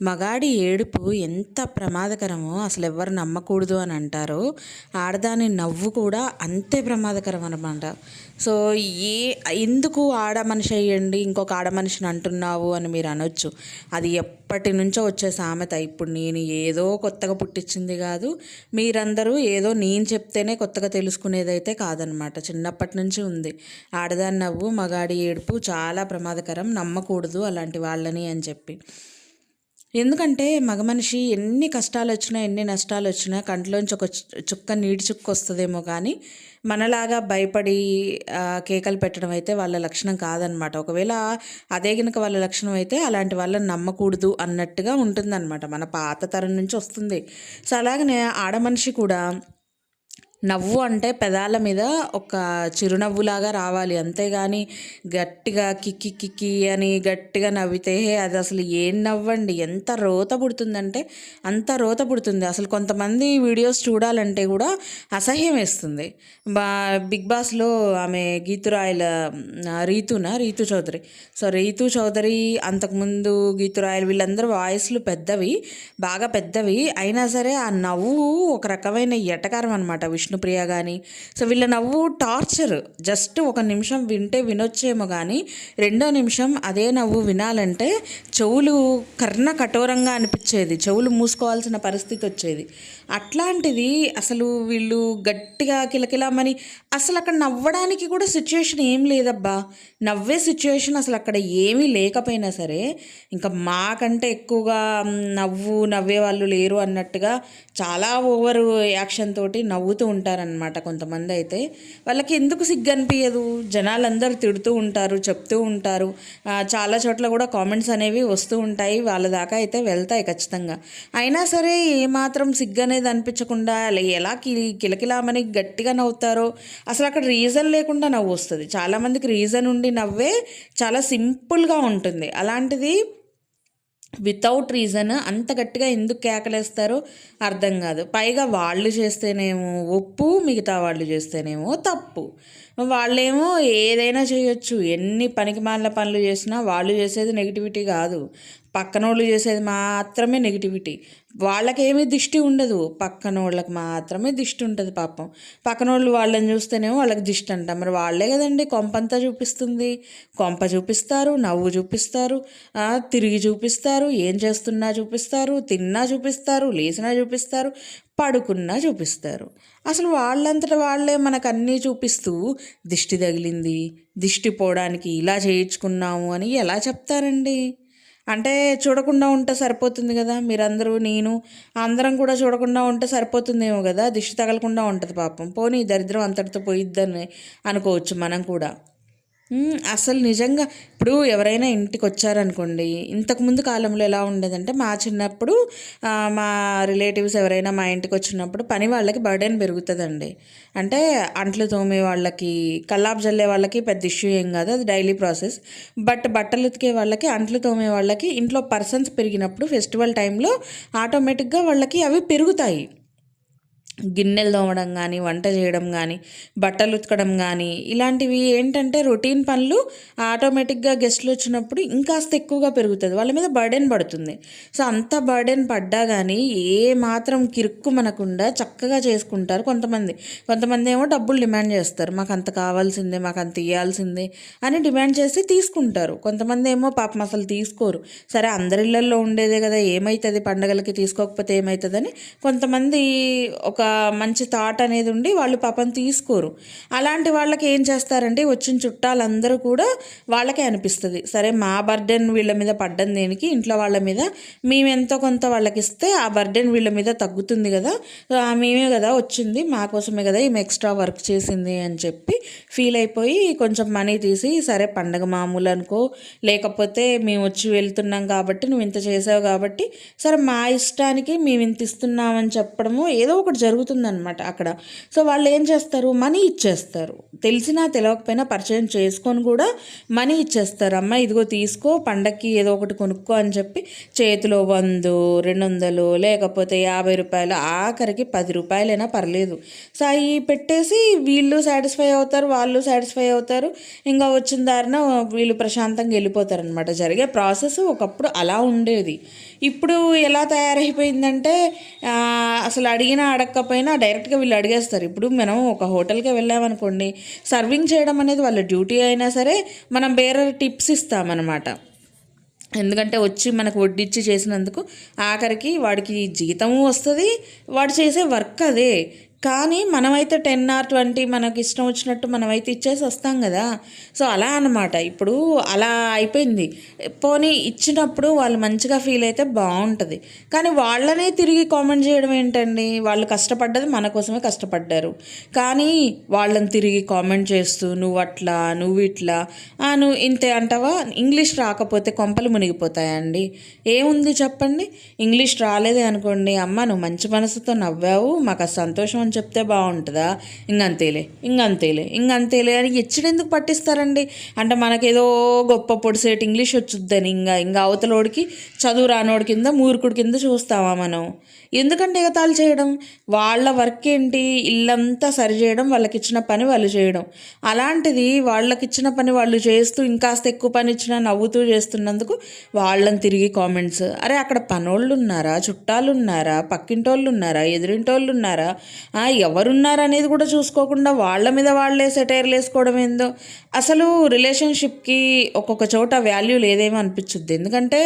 మగాడి ఏడుపు ఎంత ప్రమాదకరమో అసలు ఎవరు నమ్మకూడదు అని అంటారు. ఆడదాని నవ్వు కూడా అంతే ప్రమాదకరం అనమాట సో ఏ ఎందుకు ఆడ మనిషి అయ్యండి ఇంకొక ఆడ మనిషిని అంటున్నావు అని మీరు అనొచ్చు. అది ఎప్పటి నుంచో వచ్చే సామెత. ఇప్పుడు నేను ఏదో కొత్తగా పుట్టించింది కాదు మీరందరూ ఏదో నేను చెప్తేనే కొత్తగా తెలుసుకునేదైతే కాదనమాట చిన్నప్పటి నుంచి ఉంది. ఆడదాని నవ్వు మగాడి ఏడుపు చాలా ప్రమాదకరం నమ్మకూడదు అలాంటి వాళ్ళని అని చెప్పి. ఎందుకంటే మగ మనిషి ఎన్ని కష్టాలు వచ్చినా ఎన్ని నష్టాలు వచ్చినా కంట్లోంచి ఒక చుక్క నీటి చుక్క వస్తుందేమో కానీ మనలాగా భయపడి కేకలు పెట్టడం అయితే వాళ్ళ లక్షణం కాదనమాట. ఒకవేళ అదే కనుక వాళ్ళ లక్షణం అయితే అలాంటి వాళ్ళని నమ్మకూడదు అన్నట్టుగా ఉంటుందన్నమాట మన పాత తరం నుంచి వస్తుంది. సో అలాగనే ఆడ మనిషి కూడా నవ్వు అంటే పెదాల మీద ఒక చిరునవ్వులాగా రావాలి. అంతేగాని గట్టిగా కిక్కి కిక్కి అని గట్టిగా నవ్వితే అది అసలు ఏం నవ్వండి? ఎంత రోత పుడుతుందంటే అంత రోత పుడుతుంది. అసలు కొంతమంది వీడియోస్ చూడాలంటే కూడా అసహ్యం వేస్తుంది. బా బిగ్ బాస్లో ఆమె గీతురాయల రీతున? రీతు చౌదరి. సో రీతు చౌదరి అంతకుముందు గీతురాయలు వీళ్ళందరూ వాయిస్లు పెద్దవి బాగా పెద్దవి. అయినా సరే ఆ నవ్వు ఒక రకమైన ఎటకారం అనమాట విష్ణుప్రియ కానీ సో వీళ్ళ నవ్వు టార్చర్ జస్ట్ ఒక నిమిషం వింటే వినొచ్చేమో కానీ రెండో నిమిషం అదే నవ్వు వినాలంటే చెవులు కర్ణ కఠోరంగా అనిపించేది. చెవులు మూసుకోవాల్సిన పరిస్థితి వచ్చేది. అట్లాంటిది అసలు వీళ్ళు గట్టిగా కిలకిలామని అసలు అక్కడ నవ్వడానికి కూడా సిచ్యువేషన్ ఏం లేదబ్బా. నవ్వే సిచ్యువేషన్ అసలు అక్కడ ఏమీ లేకపోయినా సరే ఇంకా మాకంటే ఎక్కువగా నవ్వు నవ్వే వాళ్ళు లేరు అన్నట్టుగా చాలా ఓవర్ యాక్షన్ తోటి నవ్వుతూ ఉంటారనమాట కొంతమంది అయితే వాళ్ళకి ఎందుకు సిగ్గు అనిపించదు జనాలందరూ తిడుతూ ఉంటారు చెప్తూ ఉంటారు. చాలా చోట్ల కూడా కామెంట్స్ అనేవి వస్తూ ఉంటాయి. వాళ్ళ దాకా అయితే వెళ్తాయి ఖచ్చితంగా. అయినా సరే ఏమాత్రం సిగ్గు అనేది అనిపించకుండా ఎలా కిలకిలామని గట్టిగా నవ్వుతారో అసలు అక్కడ రీజన్ లేకుండా నవ్వు వస్తుంది. చాలామందికి రీజన్ ఉండి నవ్వే చాలా సింపుల్గా ఉంటుంది. అలాంటిది వితౌట్ రీజన్ అంత గట్టిగా ఎందుకు కేకలేస్తారో అర్థం కాదు. పైగా వాళ్ళు చేస్తేనేమో ఒప్పు మిగతా వాళ్ళు చేస్తేనేమో తప్పు. వాళ్ళేమో ఏదైనా చేయొచ్చు. ఎన్ని పనికి మాలిన పనులు చేసినా వాళ్ళు చేసేది నెగిటివిటీ కాదు. పక్కన వాళ్ళు చేసేది మాత్రమే నెగిటివిటీ వాళ్ళకేమీ దిష్టి ఉండదు. పక్కన వాళ్ళకి మాత్రమే దిష్టి ఉంటుంది పాపం. పక్కన వాళ్ళు వాళ్ళని చూస్తేనేమో వాళ్ళకి దిష్టి అంట. మరి వాళ్ళే కదండి కొంపంతా చూపిస్తుంది. కొంప చూపిస్తారు నవ్వు చూపిస్తారు తిరిగి చూపిస్తారు ఏం చేస్తున్నా చూపిస్తారు తిన్నా చూపిస్తారు లేచినా చూపిస్తారు పడుకున్నా చూపిస్తారు. అసలు వాళ్ళంతటా వాళ్ళే మనకు అన్నీ చూపిస్తూ దిష్టి తగిలింది. దిష్టి పోవడానికి ఇలా చేయించుకున్నాము అని ఎలా చెప్తారండి? అంటే చూడకుండా ఉంటే సరిపోతుంది కదా మీరందరూ నేను అందరం కూడా చూడకుండా ఉంటే సరిపోతుందేమో కదా దిష్టి తగలకుండా ఉంటుంది పాపం. పోనీ దరిద్రం అంతటితో పోయిద్దని అనుకోవచ్చు మనం కూడా. అసలు నిజంగా ఇప్పుడు ఎవరైనా ఇంటికి వచ్చారనుకోండి ఇంతకుముందు కాలంలో ఎలా ఉండేదంటే మా చిన్నప్పుడు మా రిలేటివ్స్ ఎవరైనా మా ఇంటికి వచ్చినప్పుడు పని వాళ్ళకి బర్డెన్ పెరుగుతుందండి. అంటే అంట్లు తోమే వాళ్ళకి కల్లాపు జల్లే వాళ్ళకి పెద్ద ఇష్యూ ఏం కాదు అది డైలీ ప్రాసెస్. బట్ బట్టలు ఉతికే వాళ్ళకి అంట్లు తోమే వాళ్ళకి ఇంట్లో పర్సన్స్ పెరిగినప్పుడు ఫెస్టివల్ టైంలో ఆటోమేటిక్గా వాళ్ళకి అవి పెరుగుతాయి. గిన్నెలు తోమడం కానీ వంట చేయడం కానీ బట్టలు ఉతకడం కానీ ఇలాంటివి ఏంటంటే రొటీన్ పనులు ఆటోమేటిక్గా గెస్ట్లు వచ్చినప్పుడు ఇంకాస్త ఎక్కువగా పెరుగుతుంది. వాళ్ళ మీద బర్డెన్ పడుతుంది. సో అంత బర్డెన్ పడ్డా కానీ ఏ మాత్రం కిరుక్కు మనకుండా చక్కగా చేసుకుంటారు కొంతమంది. కొంతమంది ఏమో డబ్బులు డిమాండ్ చేస్తారు. మాకు అంత కావాల్సిందే మాకు అంత ఇవ్వాల్సిందే అని డిమాండ్ చేసి తీసుకుంటారు. కొంతమంది ఏమో పాపం అసలు తీసుకోరు. సరే అందరిళ్ళల్లో ఉండేదే కదా ఏమవుతుంది పండగలకి తీసుకోకపోతే ఏమవుతుందని కొంతమంది ఒక మంచి థాట్ అనేది ఉండి వాళ్ళు పాపం తీసుకోరు. అలాంటి వాళ్ళకి ఏం చేస్తారంటే వచ్చిన చుట్టాలందరూ కూడా వాళ్ళకే అనిపిస్తుంది. సరే మా బర్డెన్ వీళ్ళ మీద పడ్డం దేనికి? ఇంట్లో వాళ్ళ మీద. మేము ఎంతో కొంత వాళ్ళకి ఇస్తే ఆ బర్డెన్ వీళ్ళ మీద తగ్గుతుంది కదా. మేమే కదా వచ్చింది మా కోసమే కదా ఈమె ఎక్స్ట్రా వర్క్ చేసింది అని చెప్పి ఫీల్ అయిపోయి కొంచెం మనీ తీసి సరే పండగ మామూలు అనుకో లేకపోతే మేము వచ్చి వెళ్తున్నాం కాబట్టి నువ్వు ఇంత చేసావు కాబట్టి సరే మా ఇష్టానికి మేము ఇంత ఇస్తున్నామని చెప్పడము ఏదో ఒకటి జరుగుతుంది. జరుగుతుందన్నమాట అక్కడ. సో వాళ్ళు ఏం చేస్తారు? మనీ ఇచ్చేస్తారు. తెలిసినా తెలియకపోయినా పరిచయం చేసుకొని కూడా మనీ ఇచ్చేస్తారు. అమ్మ ఇదిగో తీసుకో పండక్కి ఏదో ఒకటి కొనుక్కో అని చెప్పి చేతిలో వందు రెండు వందలు లేకపోతే యాభై రూపాయలు ఆఖరికి పది రూపాయలైనా పర్లేదు. సో అవి పెట్టేసి వీళ్ళు సాటిస్ఫై అవుతారు వాళ్ళు సాటిస్ఫై అవుతారు. ఇంకా వచ్చిన దారిన వీళ్ళు ప్రశాంతంగా వెళ్ళిపోతారు అనమాట జరిగే ప్రాసెస్ ఒకప్పుడు అలా ఉండేది. ఇప్పుడు ఎలా తయారైపోయిందంటే అసలు అడిగినా అడగకపోయినా డైరెక్ట్గా వీళ్ళు అడిగేస్తారు. ఇప్పుడు మనం ఒక హోటల్కి వెళ్ళామనుకోండి సర్వింగ్ చేయడం అనేది వాళ్ళ డ్యూటీ అయినా సరే మనం వేరే టిప్స్ ఇస్తామన్నమాట. ఎందుకంటే వచ్చి మనకు వడ్డిచ్చి చేసినందుకు ఆఖరికి వాడికి జీతము వస్తుంది వాడు చేసే వర్క్ అదే. కానీ మనమైతే టెన్ ఆర్ ట్వంటీ మనకి ఇష్టం వచ్చినట్టు మనమైతే ఇచ్చేసి వస్తాం కదా. సో అలా అన్నమాట. ఇప్పుడు అలా అయిపోయింది. పోనీ ఇచ్చినప్పుడు వాళ్ళు మంచిగా ఫీల్ అయితే బాగుంటుంది. కానీ వాళ్ళనే తిరిగి కామెంట్ చేయడం ఏంటండి? వాళ్ళు కష్టపడ్డది మన కోసమే కష్టపడ్డారు. కానీ వాళ్ళని తిరిగి కామెంట్ చేస్తూ నువ్వు అట్లా నువ్వు ఇట్లా నువ్వు ఇంతే అంటావా? ఇంగ్లీష్ రాకపోతే కొంపలు మునిగిపోతాయండి. ఏముంది చెప్పండి? ఇంగ్లీష్ రాలేదే అనుకోండి అమ్మ నువ్వు మంచి మనసుతో నవ్వావు మాకు సంతోషం అని చెప్తే బాగుంటుందా? ఇంకంతేలే ఇంకంతేలే ఇంకంతేలే అని ఎచ్చడెందుకు పట్టిస్తారండి? అంటే మనకేదో గొప్ప పొడిసేటి ఇంగ్లీష్ వచ్చుద్దని ఇంకా ఇంకా అవతలోడికి చదువు రానోడి కింద మూర్ఖుడి కింద చూస్తామా మనం? ఎందుకంటే ఎగతాలు చేయడం? వాళ్ళ వర్క్ ఏంటి ఇల్లంతా సరి చేయడం వాళ్ళకి ఇచ్చిన పని వాళ్ళు చేయడం. అలాంటిది వాళ్ళకి ఇచ్చిన పని వాళ్ళు చేస్తూ ఇంకాస్త ఎక్కువ పని ఇచ్చినా నవ్వుతూ చేస్తున్నందుకు వాళ్ళని తిరిగి కామెంట్స్. అరే అక్కడ పనోళ్ళు ఉన్నారా చుట్టాలు ఉన్నారా పక్కింటోళ్ళు ఉన్నారా ఎదురింటోళ్ళు ఉన్నారా ఎవరున్నారనేది ఎవరున్నారు అనేది కూడా చూసుకోకుండా వాళ్ళ మీద వాళ్ళే సెటైర్లు వేసుకోవడం ఏందో. అసలు రిలేషన్షిప్కి ఒక్కొక్క చోట వాల్యూ లేదేమో అనిపించుద్ది ఎందుకంటే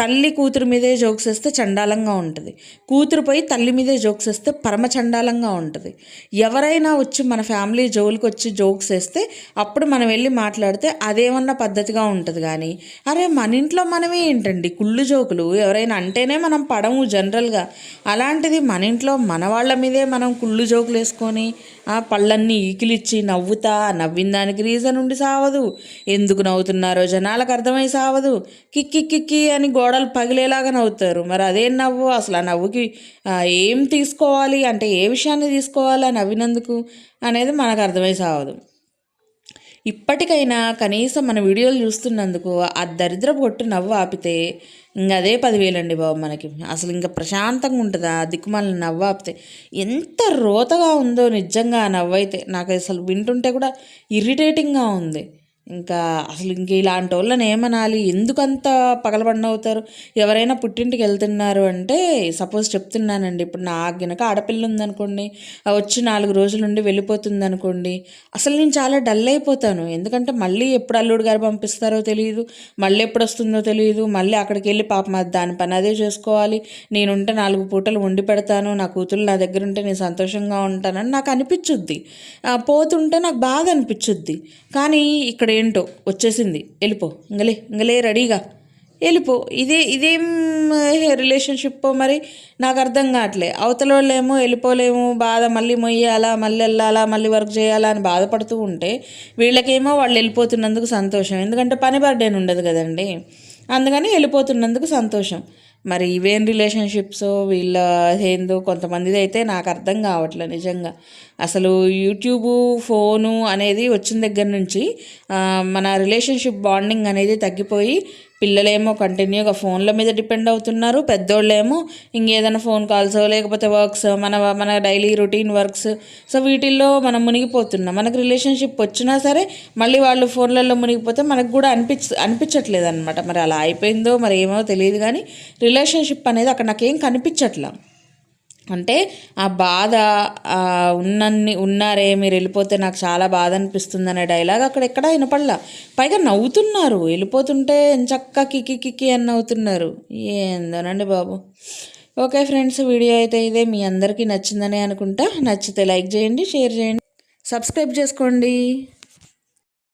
తల్లి కూతురు మీదే జోక్స్ వేస్తే చండాలంగా ఉంటుంది. కూతురు పోయి తల్లి మీదే జోక్స్ వేస్తే పరమ చండాలంగా ఉంటుంది. ఎవరైనా వచ్చి మన ఫ్యామిలీ జోలికి వచ్చి జోక్స్ వేస్తే అప్పుడు మనం వెళ్ళి మాట్లాడితే అదేమన్నా పద్ధతిగా ఉంటుంది కానీ అరే మన ఇంట్లో మనమే ఏంటండి కుళ్ళు జోకులు? ఎవరైనా అంటేనే మనం పడము జనరల్గా. అలాంటిది మన ఇంట్లో మన వాళ్ళ మీదే మనం కుళ్ళు జోకులు వేసుకొని ఆ పళ్ళన్నీ ఈకిలిచ్చి నవ్వుతా నవ్విన దానికి రీజన్ ఉండి సావదు. ఎందుకు నవ్వుతున్నారో జనాలకు అర్థమై సావదు. కిక్కి కిక్కి అని గోడలు పగిలేలాగా నవ్వుతారు. మరి అదేం నవ్వు? అసలు ఆ నవ్వుకి ఏం తీసుకోవాలి? అంటే ఏ విషయాన్ని తీసుకోవాలి నవ్వినందుకు? అనేది మనకు అర్థమై సావదు. ఇప్పటికైనా కనీసం మన వీడియోలు చూస్తున్నందుకు ఆ దరిద్రపు కొట్టు నవ్వు ఆపితే ఇంక అదే పదివేలండి బాబు మనకి. అసలు ఇంకా ప్రశాంతంగా ఉంటుందా? దిక్కుమాలని నవ్వు ఆపితే ఎంత రోతగా ఉందో నిజంగా ఆ నవ్వు అయితే నాకు అసలు వింటుంటే కూడా ఇరిటేటింగ్గా ఉంది. ఇంకా అసలు ఇంక ఇలాంటి వాళ్ళని ఏమనాలి? ఎందుకంత పగలబండ అవుతారు ఎవరైనా పుట్టింటికి వెళ్తున్నారు అంటే సపోజ్ చెప్తున్నానండి ఇప్పుడు నా గనక ఆడపిల్ల ఉందనుకోండి వచ్చి నాలుగు రోజుల నుండి వెళ్ళిపోతుంది అనుకోండి అసలు నేను చాలా డల్ అయిపోతాను. ఎందుకంటే మళ్ళీ ఎప్పుడు అల్లుడు గారు పంపిస్తారో తెలియదు మళ్ళీ ఎప్పుడు వస్తుందో తెలియదు మళ్ళీ అక్కడికి వెళ్ళి పాప దాని పని అదే చేసుకోవాలి. నేనుంటే నాలుగు పూటలు వండి పెడతాను నా కూతురు నా దగ్గర ఉంటే నేను సంతోషంగా ఉంటానని నాకు అనిపించుద్ది పోతుంటే నాకు బాధ అనిపించుద్ది కానీ ఇక్కడ ఏంటో వచ్చేసింది. వెళ్ళిపో. ఇంగలే ఇంగలే రెడీగా. వెళ్ళిపో. ఇదే ఇదేం రిలేషన్షిప్ మరి? నాకు అర్థం కావట్లే. అవతల వాళ్ళేమో వెళ్ళిపోలేము బాధ మళ్ళీ మొయ్యాలా మళ్ళీ వెళ్ళాలా మళ్ళీ వర్క్ చేయాలా అని బాధపడుతూ ఉంటే వీళ్ళకేమో వాళ్ళు వెళ్ళిపోతున్నందుకు సంతోషం. ఎందుకంటే పని బర్త్డేని ఉండదు కదండి. అందుకని వెళ్ళిపోతున్నందుకు సంతోషం. మరి ఇవేం రిలేషన్షిప్స్ వీళ్ళ ఏందో కొంతమందిది అయితే నాకు అర్థం కావట్లే నిజంగా. అసలు యూట్యూబ్ ఫోను అనేది వచ్చిన దగ్గర నుంచి మన రిలేషన్షిప్ బాండింగ్ అనేది తగ్గిపోయి పిల్లలేమో కంటిన్యూగా ఫోన్ల మీద డిపెండ్ అవుతున్నారు పెద్దోళ్ళేమో ఇంకేదైనా ఫోన్ కాల్స్ లేకపోతే వర్క్స్ మన మన డైలీ రొటీన్ వర్క్స్ సో వీటిల్లో మనం మునిగిపోతున్నాం. మనకు రిలేషన్షిప్ వచ్చినా సరే మళ్ళీ వాళ్ళు ఫోన్లలో మునిగిపోతే మనకు కూడా అనిపించ అనిపించట్లేదు అనమాట మరి అలా అయిపోయిందో మరి ఏమో తెలియదు కానీ రిలేషన్షిప్ అనేది అక్కడ నాకేం కనిపించట్లా. అంటే ఆ బాధ ఉన్నన్ని ఉన్నారే మీరు వెళ్ళిపోతే నాకు చాలా బాధ అనిపిస్తుంది అనే డైలాగ్ అక్కడ ఎక్కడ వినపడలా. పైగా నవ్వుతున్నారు. వెళ్ళిపోతుంటే చక్క కికి కికి అని నవ్వుతున్నారు. ఏందోనండి బాబు. ఓకే ఫ్రెండ్స్ వీడియో అయితే ఇదే. మీ అందరికీ నచ్చిందని అనుకుంటా. నచ్చితే లైక్ చేయండి షేర్ చేయండి. సబ్స్క్రైబ్ చేసుకోండి.